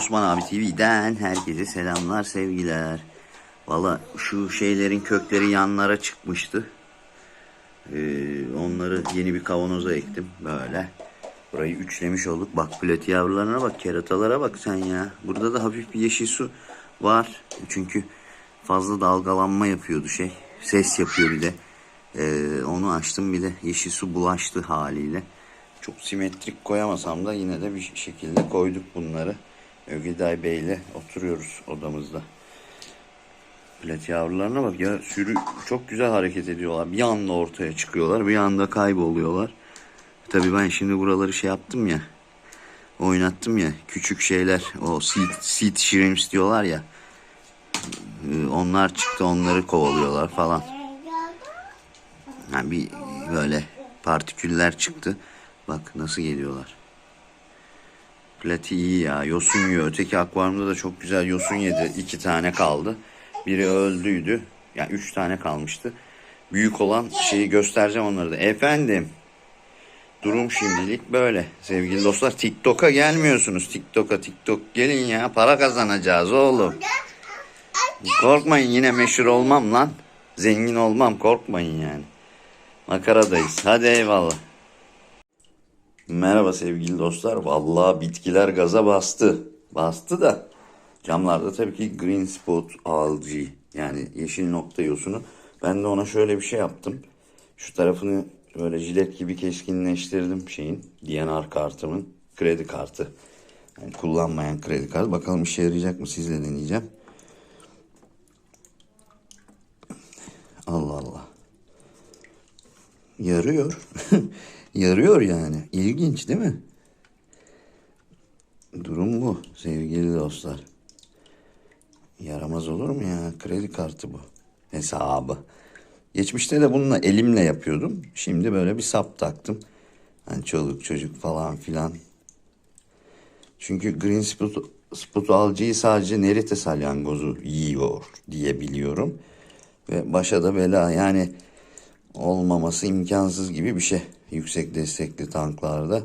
Osman abi TV'den herkese selamlar sevgiler. Valla şu şeylerin kökleri yanlara çıkmıştı. Ee, onları yeni bir kavanoza ektim böyle. Burayı üçlemiş olduk. Bak plati yavrularına bak, keratalara bak sen ya. Burada da hafif bir yeşil su var. Çünkü fazla dalgalanma yapıyordu şey. Ses yapıyor bir de. Ee, onu açtım bir de yeşil su bulaştı haliyle. Çok simetrik koyamasam da yine de bir şekilde koyduk bunları. Ögeday Bey ile oturuyoruz odamızda. Plat yavrularına bak ya sürü çok güzel hareket ediyorlar. Bir anda ortaya çıkıyorlar bir anda kayboluyorlar. Tabii ben şimdi buraları şey yaptım ya. Oynattım ya küçük şeyler o seed, seed shrimps diyorlar ya. Onlar çıktı onları kovalıyorlar falan. Yani bir böyle partiküller çıktı. Bak nasıl geliyorlar. Plati iyi ya. Yosun yiyor. Öteki akvaryumda da çok güzel yosun yedi. İki tane kaldı. Biri öldüydü. Yani üç tane kalmıştı. Büyük olan şeyi göstereceğim onları da. Efendim. Durum şimdilik böyle. Sevgili dostlar TikTok'a gelmiyorsunuz. TikTok'a TikTok gelin ya. Para kazanacağız oğlum. Korkmayın yine meşhur olmam lan. Zengin olmam korkmayın yani. Makaradayız. Hadi eyvallah. Merhaba sevgili dostlar. Vallahi bitkiler gaza bastı. Bastı da camlarda tabii ki green spot algae yani yeşil nokta yosunu. Ben de ona şöyle bir şey yaptım. Şu tarafını böyle jilet gibi keskinleştirdim şeyin. DNR kartımın kredi kartı. Yani kullanmayan kredi kartı. Bakalım işe yarayacak mı sizle deneyeceğim. Yarıyor. Yarıyor yani. İlginç değil mi? Durum bu sevgili dostlar. Yaramaz olur mu ya? Kredi kartı bu. Hesabı. Geçmişte de bununla elimle yapıyordum. Şimdi böyle bir sap taktım. Hani çoluk çocuk falan filan. Çünkü green spot, spot algae'yi sadece nerite salyangozu yiyor diye biliyorum. Ve başa da bela yani olmaması imkansız gibi bir şey. Yüksek destekli tanklarda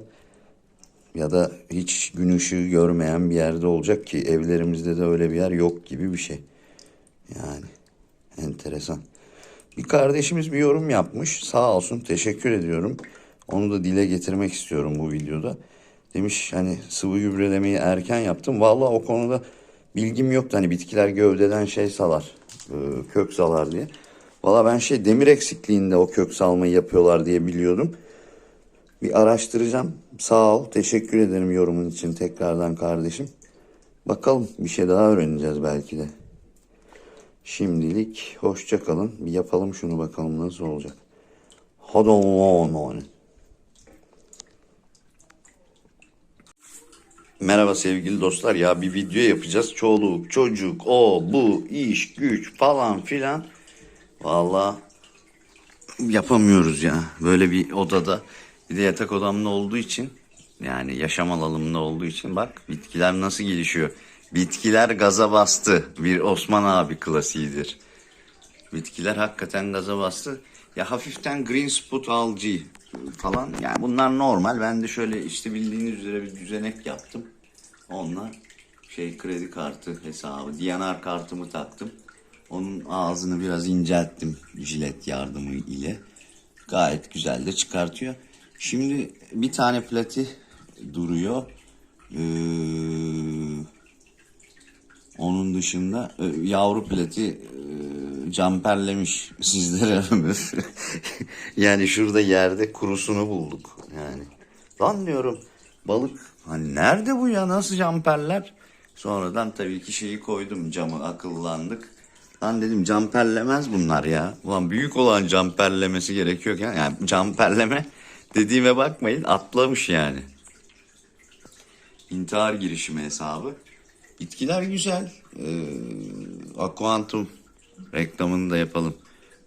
ya da hiç gün ışığı görmeyen bir yerde olacak ki evlerimizde de öyle bir yer yok gibi bir şey. Yani enteresan. Bir kardeşimiz bir yorum yapmış. Sağ olsun teşekkür ediyorum. Onu da dile getirmek istiyorum bu videoda. Demiş hani sıvı gübrelemeyi erken yaptım. Vallahi o konuda bilgim yoktu. Hani bitkiler gövdeden şey salar, e, kök salar diye. Valla ben şey demir eksikliğinde o kök salmayı yapıyorlar diye biliyordum. Bir araştıracağım. Sağ ol. Teşekkür ederim yorumun için tekrardan kardeşim. Bakalım bir şey daha öğreneceğiz belki de. Şimdilik hoşça kalın. Bir yapalım şunu bakalım nasıl olacak. Hadi on Merhaba sevgili dostlar ya bir video yapacağız. Çoluk, çocuk, o, bu, iş, güç falan filan. Vallahi yapamıyoruz ya. Böyle bir odada bir de yatak odamda olduğu için yani yaşam alanımda olduğu için bak bitkiler nasıl gelişiyor. Bitkiler gaza bastı. Bir Osman abi klasiğidir. Bitkiler hakikaten gaza bastı. Ya hafiften green spot algae falan. Yani bunlar normal. Ben de şöyle işte bildiğiniz üzere bir düzenek yaptım. Onlar şey kredi kartı hesabı. DNR kartımı taktım. Onun ağzını biraz incelttim jilet yardımı ile. Gayet güzel de çıkartıyor. Şimdi bir tane plati duruyor. Ee, onun dışında e, yavru plati e, camperlemiş sizlere ömür. yani şurada yerde kurusunu bulduk. Yani lan diyorum balık hani nerede bu ya nasıl camperler? Sonradan tabii ki şeyi koydum camı akıllandık. Lan dedim camperlemez bunlar ya. Ulan büyük olan camperlemesi gerekiyorken yani camperleme dediğime bakmayın atlamış yani. İntihar girişimi hesabı. Bitkiler güzel. Ee, Aquantum reklamını da yapalım.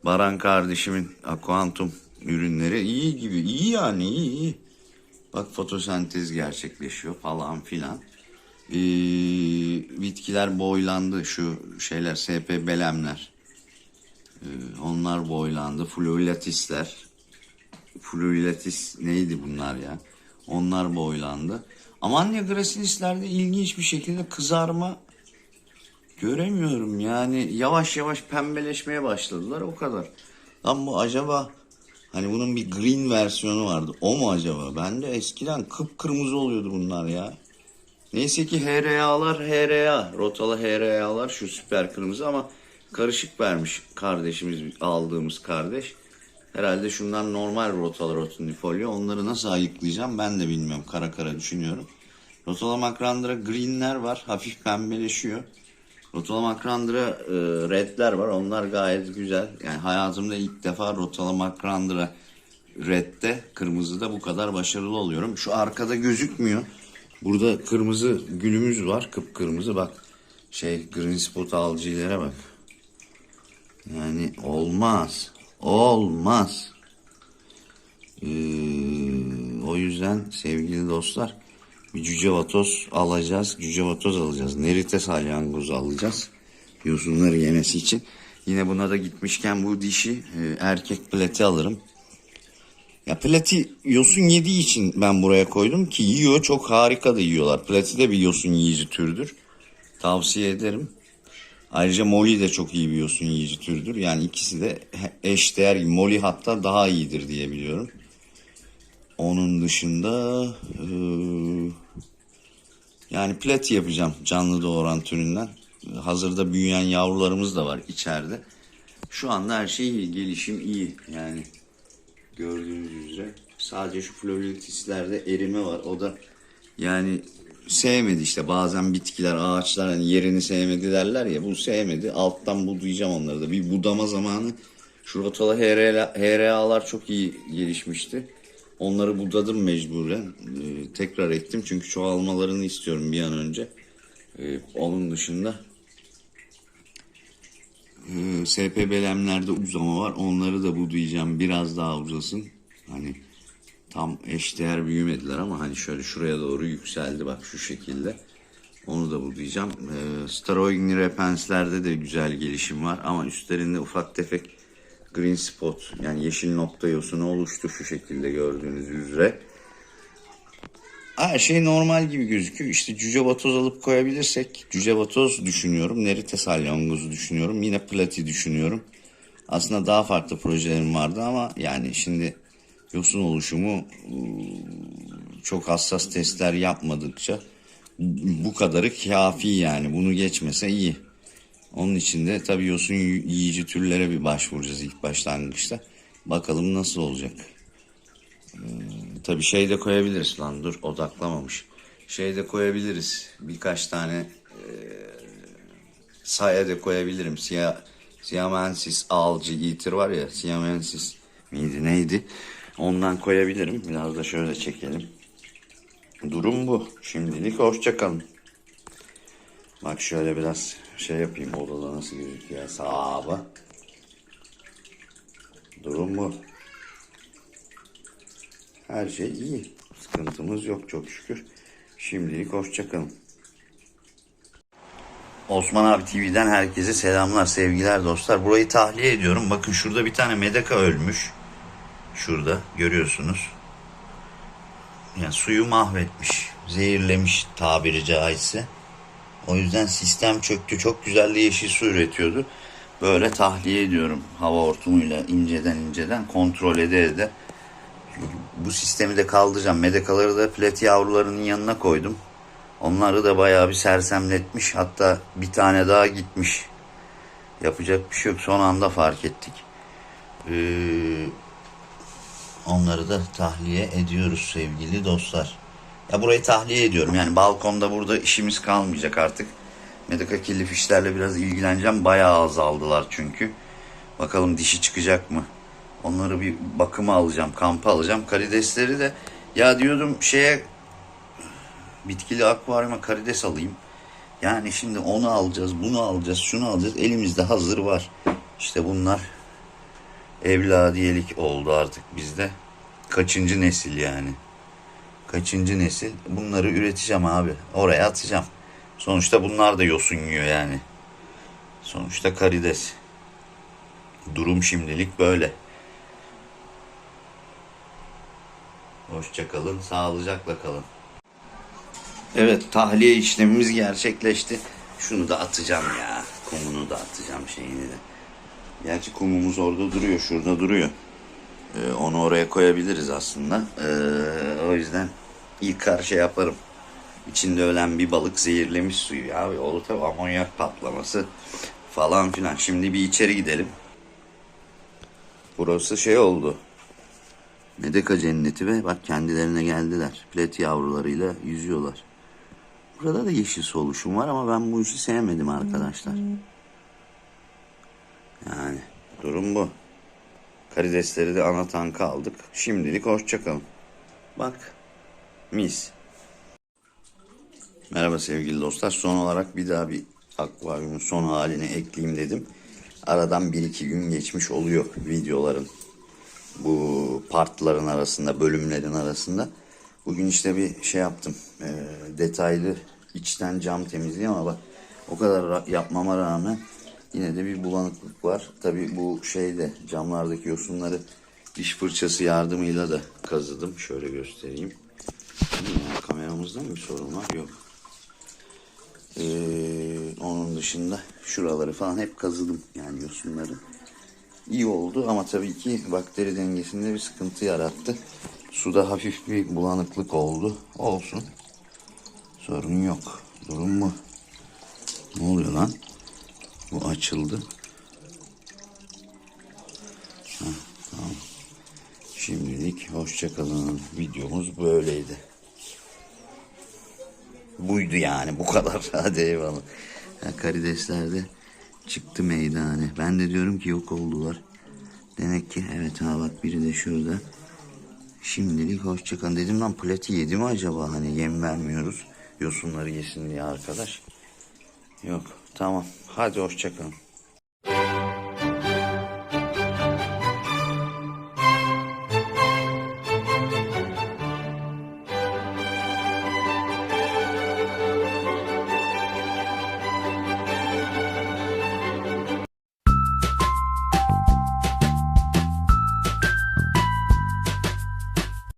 Baran kardeşimin Aquantum ürünleri iyi gibi. iyi yani iyi iyi. Bak fotosentez gerçekleşiyor falan filan. Ee, bitkiler boylandı şu şeyler SP belemler. Ee, onlar boylandı. Fluilatisler. Fluilatis neydi bunlar ya? Onlar boylandı. Amanya gracilislerde ilginç bir şekilde kızarma göremiyorum. Yani yavaş yavaş pembeleşmeye başladılar o kadar. Lan bu acaba hani bunun bir green versiyonu vardı. O mu acaba? Ben de eskiden kıpkırmızı oluyordu bunlar ya. Neyse ki HRA'lar HRA. Rotalı HRA'lar şu süper kırmızı ama karışık vermiş kardeşimiz aldığımız kardeş. Herhalde şundan normal rotalı rotundifolyo. Onları nasıl ayıklayacağım ben de bilmiyorum. Kara kara düşünüyorum. Rotala makrandıra greenler var. Hafif pembeleşiyor. Rotala makrandıra e, redler var. Onlar gayet güzel. Yani hayatımda ilk defa rotala makrandıra redde, kırmızıda bu kadar başarılı oluyorum. Şu arkada gözükmüyor. Burada kırmızı gülümüz var. Kıpkırmızı bak. Şey green spot alcilere bak. Yani olmaz. Olmaz. Ee, o yüzden sevgili dostlar bir cüce vatoz alacağız. Cüce vatoz alacağız. Nerite salyangozu alacağız. Yosunları yemesi için. Yine buna da gitmişken bu dişi e, erkek plati alırım. Ya plati yosun yediği için ben buraya koydum ki yiyor çok harika da yiyorlar. Plati de bir yosun yiyici türdür. Tavsiye ederim. Ayrıca Molly de çok iyi bir yosun yiyici türdür. Yani ikisi de eşdeğer gibi. Molly hatta daha iyidir diye biliyorum. Onun dışında eee, yani plati yapacağım canlı doğuran türünden. Hazırda büyüyen yavrularımız da var içeride. Şu anda her şey iyi, gelişim iyi. Yani gördüğünüz üzere sadece şu floritislerde erime var. O da yani sevmedi işte bazen bitkiler, ağaçlar hani yerini sevmedi derler ya bu sevmedi. Alttan budayacağım onları da. Bir budama zamanı şu rotalı HRA HRA'lar çok iyi gelişmişti. Onları budadım mecburen. Ee, tekrar ektim çünkü çoğalmalarını istiyorum bir an önce. Ee, onun dışında ee, SPB'lemlerde uzama var. Onları da budayacağım. Biraz daha uzasın. Hani tam eşdeğer büyümediler ama hani şöyle şuraya doğru yükseldi bak şu şekilde. Onu da budayacağım. Ee, Staroigni repenslerde de güzel gelişim var ama üstlerinde ufak tefek green spot yani yeşil nokta yosunu oluştu şu şekilde gördüğünüz üzere. Her şey normal gibi gözüküyor. İşte cüce vatoz alıp koyabilirsek cüce vatoz düşünüyorum. Nerite salyangozu düşünüyorum. Yine plati düşünüyorum. Aslında daha farklı projelerim vardı ama yani şimdi yosun oluşumu ıı, çok hassas testler yapmadıkça bu kadarı kafi yani. Bunu geçmese iyi. Onun için de tabii yosun yiyici türlere bir başvuracağız ilk başlangıçta. Bakalım nasıl olacak. Tabii şey de koyabiliriz lan dur odaklamamış. Şey de koyabiliriz. Birkaç tane e, saya da koyabilirim. Siyah, Siamensis alcı itir var ya Siamensis miydi neydi? Ondan koyabilirim. Biraz da şöyle çekelim. Durum bu. Şimdilik hoşçakalın. Bak şöyle biraz şey yapayım odada nasıl gözüküyor sahaba. Durum bu. Her şey iyi. Sıkıntımız yok çok şükür. Şimdilik hoşçakalın. Osman abi TV'den herkese selamlar, sevgiler dostlar. Burayı tahliye ediyorum. Bakın şurada bir tane medeka ölmüş. Şurada görüyorsunuz. Yani suyu mahvetmiş, zehirlemiş tabiri caizse. O yüzden sistem çöktü. Çok güzel yeşil su üretiyordu. Böyle tahliye ediyorum hava hortumuyla inceden inceden kontrol ede ede. Bu sistemi de kaldıracağım. Medekaları da plati yavrularının yanına koydum. Onları da bayağı bir sersemletmiş. Hatta bir tane daha gitmiş. Yapacak bir şey yok. Son anda fark ettik. Ee, onları da tahliye ediyoruz sevgili dostlar. Ya burayı tahliye ediyorum. Yani balkonda burada işimiz kalmayacak artık. Medika kirli fişlerle biraz ilgileneceğim. Bayağı azaldılar çünkü. Bakalım dişi çıkacak mı? Onları bir bakıma alacağım, kampa alacağım. Karidesleri de ya diyordum şeye bitkili akvaryuma karides alayım. Yani şimdi onu alacağız, bunu alacağız, şunu alacağız. Elimizde hazır var. İşte bunlar evladiyelik oldu artık bizde. Kaçıncı nesil yani? Kaçıncı nesil? Bunları üreteceğim abi. Oraya atacağım. Sonuçta bunlar da yosun yiyor yani. Sonuçta karides. Durum şimdilik böyle. Hoşça kalın, sağlıcakla kalın. Evet tahliye işlemimiz gerçekleşti. Şunu da atacağım ya. Kumunu da atacağım şeyini de. Gerçi kumumuz orada duruyor. Şurada duruyor. Ee, onu oraya koyabiliriz aslında. Ee, o yüzden ilk şey yaparım. İçinde ölen bir balık zehirlemiş suyu ya. Olur tabii amonyak patlaması falan filan. Şimdi bir içeri gidelim. Burası şey oldu. Medeka cenneti ve bak kendilerine geldiler. Plet yavrularıyla yüzüyorlar. Burada da yeşil su oluşum var ama ben bu işi sevmedim arkadaşlar. Yani durum bu. Karidesleri de ana tanka aldık. Şimdilik hoşçakalın. Bak mis. Merhaba sevgili dostlar. Son olarak bir daha bir akvaryumun son halini ekleyeyim dedim. Aradan bir iki gün geçmiş oluyor videoların. Bu partların arasında, bölümlerin arasında. Bugün işte bir şey yaptım. Ee, detaylı içten cam temizliği ama bak o kadar yapmama rağmen yine de bir bulanıklık var. Tabi bu şeyde camlardaki yosunları diş fırçası yardımıyla da kazıdım. Şöyle göstereyim. Kameramızda mı bir sorun var? Yok. Ee, onun dışında şuraları falan hep kazıdım yani yosunları. İyi oldu ama tabii ki bakteri dengesinde bir sıkıntı yarattı. Suda hafif bir bulanıklık oldu. Olsun. Sorun yok. Durum bu. Ne oluyor lan? Bu açıldı. Heh, tamam. Şimdilik hoşçakalın. Videomuz böyleydi. Buydu yani bu kadar. Hadi eyvallah. Ya, karidesler de çıktı meydane. Ben de diyorum ki yok oldular. Demek ki evet ha bak biri de şurada. Şimdilik hoşçakalın. Dedim lan plati yedi mi acaba? Hani yem vermiyoruz. Yosunları yesin diye arkadaş. Yok tamam. Hadi hoşçakalın.